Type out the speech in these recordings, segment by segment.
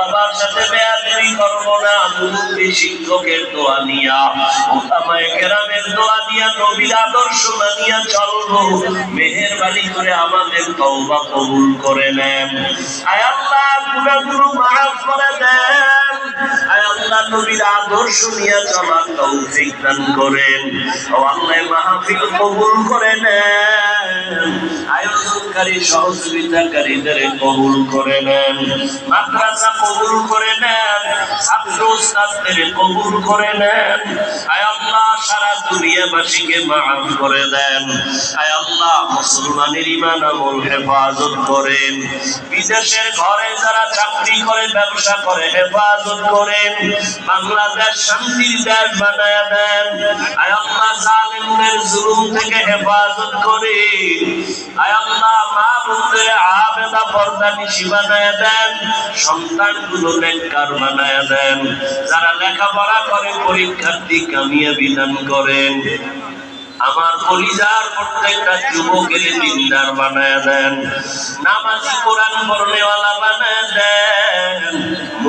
বাবার সাথে বেয়াদবি করব না শিক্ষকের দোয়া নিয়া কেরামের দোয়া দিয়া, নবীর আদর্শ মানিয়া করে আমাদের তওবা কবুল করে নেন। আয় আল্লাহ, গুনাহগুলো মাফ করে দেন। আল্লাহ, নবীর আদর্শ নিয়ে চলার তৌফিক দান করেন। ও আল্লাহ, মাহফিল কবুল করে নেন। আয়োজনকারী সহযোগিতাকারীদের কবুল করে নেন। মাদ্রাসা কবুল করে নেন। ছাত্র উস্তাদদের কবুল করে নেন। আয় দুনিয়াবাসীকে মাফ করে দেন। আয় আল্লাহ, মুসলমানের ইমান আমল হেফাজত করেন। বিদেশের ঘরে যারা চাকরি করে, ব্যবসা করে, হেফাজত করেন। বাংলাদেশ শান্তির দেশ বানায় দেন। আয় আল্লাহ, জালিমদের জুলুম থেকে হেফাজত করেন। আয় আল্লাহ মা বোনদের আবেদা পর্দা নিশি বানায় দেন, সন্তানগুলো নেককার বানায় দেন। যারা লেখাপড়া করে পরীক্ষার্থী কামিয়ে বিধান করেন। আমার কলিজার প্রত্যেকটা যুবকের দিনদার বানায় দেন। নামাজি কোরআন করনেওয়ালা বানায় দেন।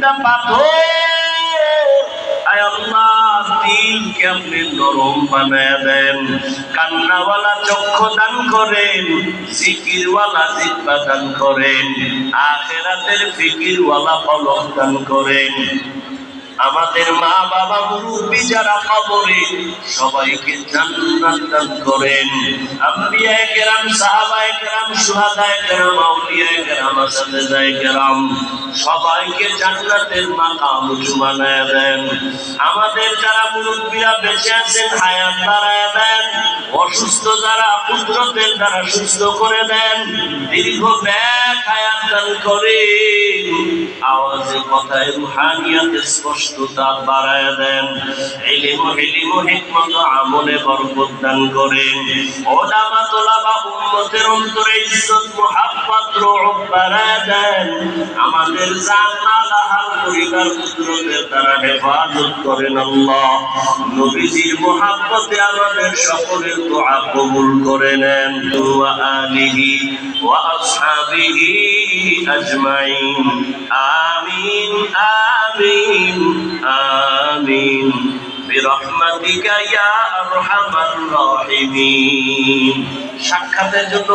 দিলটা পাথর আয় আল্লাহ দিলকে আপনি নরম বানায় দেন? কান্নাওয়ালা চক্ষু দান করেন, জিকিরওয়ালা জিব্বা দান করেন, আখেরাতের ফিকিরওয়ালা পলক দান করেন। আমাদের মা বাবা মুরব্বী যারা কবরে, সবাইকে জান্নাত দান করেন। আম্বিয়ায়ে কেরাম, সাহাবায়ে কেরাম সুহাদায়ে কেরাম, আউলিয়ায়ে কেরাম কেরাম, সবাইকে জান্নাতের মাকাম উঁচু দেন। আমাদের যারা মুরব্বীরা বেঁচে আছেন, হায়াত বাড়ায় দেন, অসুস্থ যারা কুদরতের দ্বারা সুস্থ করে দেন, দীর্ঘ ব্যাগ হায়াত দান আওয়াজে কথায় রুহানিয়াতে স্পষ্টতা বাড়ায় দেন। এলিম হিলিম হিকমত আমলে বরকত দান করেন। ওলামা তোলাবা অন্তরে ইজ্জত বাড়ায় দেন। আমাদের হেফাজত করেন আল্লাহ। নবীজির আমাদের সকলের দোয়া কবুল করে নেন। ওয়া আলিহি ওয়া আসহাবিহি আজমাইন। আমিন আমিন আমিন برحمتك يا أرحم الراحمين সাক্ষাতের জন্য